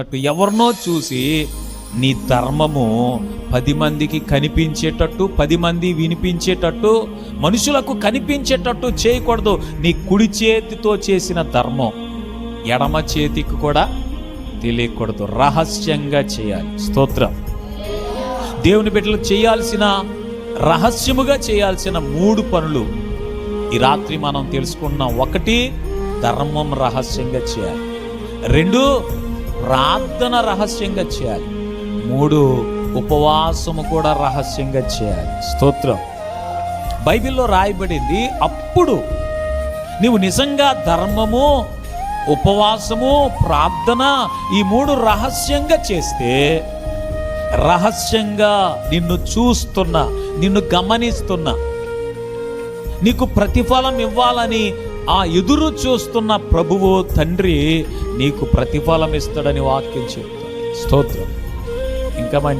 అటు ఎవరినో చూసి నీ ధర్మము పది మందికి కనిపించేటట్టు పది మంది వినిపించేటట్టు మనుషులకు కనిపించేటట్టు చేయకూడదు. నీ కుడి చేతితో చేసిన ధర్మం ఎడమ చేతికి కూడా తెలియకూడదు. రహస్యంగా చేయాలి. స్తోత్రం. దేవుని బిడ్డలు చేయాల్సిన రహస్యముగా చేయాల్సిన మూడు పనులు ఈ రాత్రి మనం తెలుసుకున్నాం. ఒకటి ధర్మం రహస్యంగా చేయాలి. రెండు ప్రార్థన రహస్యంగా చేయాలి. మూడు ఉపవాసము కూడా రహస్యంగా చేయాలి. స్తోత్రం. బైబిల్లో రాయబడింది అప్పుడు నీవు నిజంగా ధర్మము ఉపవాసము ప్రార్థన ఈ మూడు రహస్యంగా చేస్తే రహస్యంగా నిన్ను చూస్తున్నా నిన్ను గమనిస్తున్నా నీకు ప్రతిఫలం ఇవ్వాలని ఆ ఎదురు చూస్తున్న ప్రభువు తండ్రి నీకు ప్రతిఫలం ఇస్తాడని వాక్యం చెప్తాడు స్తోత్రం. ఇంకా మంచి